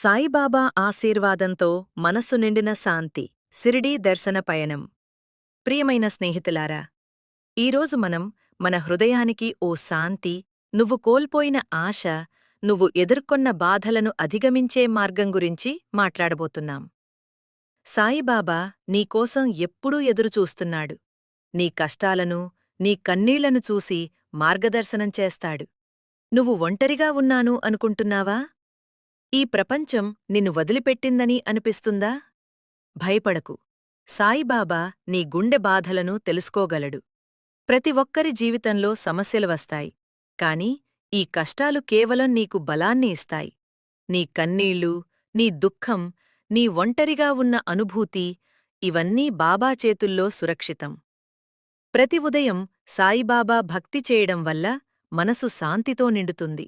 సాయిబాబా ఆశీర్వాదంతో మనసు నిండిన శాంతి సిరిడీ దర్శన పయనం. ప్రియమైన స్నేహితులారా ఈరోజు మనం మన హృదయానికి ఓ శాంతి నువ్వు కోల్పోయిన ఆశ నువ్వు ఎదుర్కొన్న బాధలను అధిగమించే మార్గం గురించి మాట్లాడబోతున్నాం. సాయిబాబా నీకోసం ఎప్పుడూ ఎదురుచూస్తున్నాడు. నీ కష్టాలను నీ కన్నీళ్ళను చూసి మార్గదర్శనం చేస్తాడు. నువ్వు ఒంటరిగా ఉన్నాను అనుకుంటున్నావా? ఈ ప్రపంచం నిన్ను వదిలిపెట్టిందని అనిపిస్తుందా? భయపడకు. సాయిబాబా నీ గుండె బాధలను తెలుసుకోగలడు. ప్రతి ఒక్కరి జీవితంలో సమస్యలు వస్తాయి. కాని ఈ కష్టాలు కేవలం నీకు బలాన్ని ఇస్తాయి. నీ కన్నీళ్ళు నీ దుఃఖం నీ ఒంటరిగా ఉన్న అనుభూతి ఇవన్నీ బాబా చేతుల్లో సురక్షితం. ప్రతి ఉదయం సాయిబాబా భక్తి చేయడం వల్ల మనసు శాంతితో నిండుతుంది.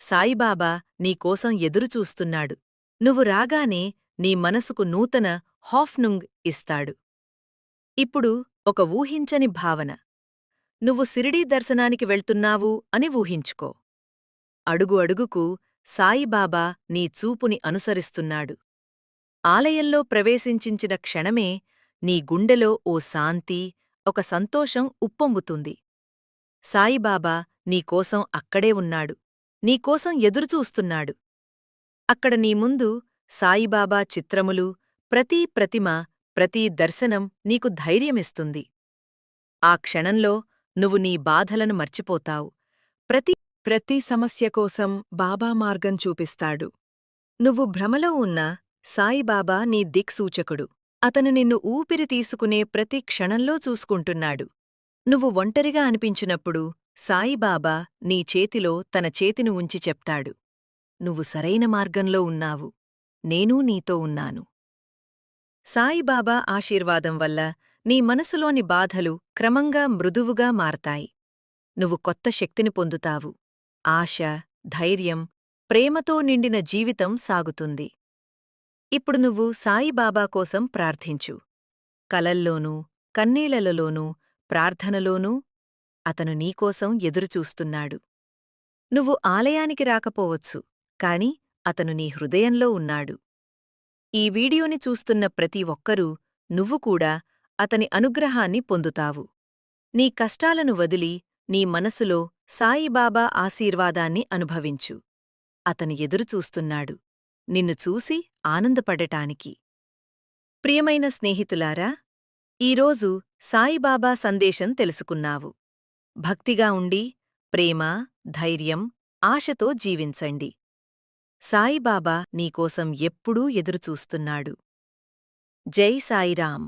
సాయిబాబా నీకోసం ఎదురుచూస్తున్నాడు నువ్వు రాగానే నీ మనసుకు నూతన హాఫ్నుంగ్ ఇస్తాడు. ఇప్పుడు ఒక ఊహించని భావన. నువ్వు సిరిడీ దర్శనానికి వెళ్తున్నావు అని ఊహించుకో. అడుగు అడుగుకు సాయిబాబా నీ చూపుని అనుసరిస్తున్నాడు. ఆలయంలో ప్రవేశించించిన క్షణమే నీ గుండెలో ఓ శాంతి ఒక సంతోషం ఉప్పొంగుతుంది. సాయిబాబా నీకోసం అక్కడే ఉన్నాడు. నీకోసం ఎదురుచూస్తున్నాడు అక్కడ నీ ముందు సాయిబాబా చిత్రములు ప్రతీ ప్రతిమ ప్రతీ దర్శనం నీకు ధైర్యమిస్తుంది. ఆ క్షణంలో నువ్వు నీ బాధలను మర్చిపోతావు. ప్రతి ప్రతి సమస్య కోసం బాబా మార్గం చూపిస్తాడు. నువ్వు భ్రమలో ఉన్న సాయిబాబా నీ దిక్సూచకుడు. అతను నిన్ను ఊపిరి తీసుకునే ప్రతి క్షణంలో చూసుకుంటున్నాడు. నువ్వు ఒంటరిగా అనిపించినప్పుడు సాయిబాబా నీ చేతిలో తన చేతిని ఉంచి చెప్తాడు. నువ్వు సరైన మార్గంలో ఉన్నావు. నేనూ నీతో ఉన్నాను. సాయిబాబా ఆశీర్వాదం వల్ల నీ మనసులోని బాధలు క్రమంగా మృదువుగా మారతాయి. నువ్వు కొత్త శక్తిని పొందుతావు. ఆశ ధైర్యం ప్రేమతో నిండిన జీవితం సాగుతుంది. ఇప్పుడు నువ్వు సాయిబాబా కోసం ప్రార్థించు. కలల్లోనూ కన్నీళ్ళలోనూ ప్రార్థనలోనూ అతను నీకోసం ఎదురుచూస్తున్నాడు నువ్వు ఆలయానికి రాకపోవచ్చు కాని అతను నీ హృదయంలో ఉన్నాడు. ఈ వీడియోని చూస్తున్న ప్రతి ఒక్కరూ నువ్వు కూడా అతని అనుగ్రహాన్ని పొందుతావు. నీ కష్టాలను వదిలి నీ మనసులో సాయిబాబా ఆశీర్వాదాన్ని అనుభవించు. అతను ఎదురుచూస్తున్నాడు నిన్ను చూసి ఆనందపడటానికి. ప్రియమైన స్నేహితులారా ఈరోజు సాయిబాబా సందేశం తెలుసుకున్నావు. భక్తిగా ఉండి ప్రేమ ధైర్యం ఆశతో జీవించండి. సాయిబాబా నీకోసం ఎప్పుడూ ఎదురుచూస్తున్నాడు. జై సాయిరాం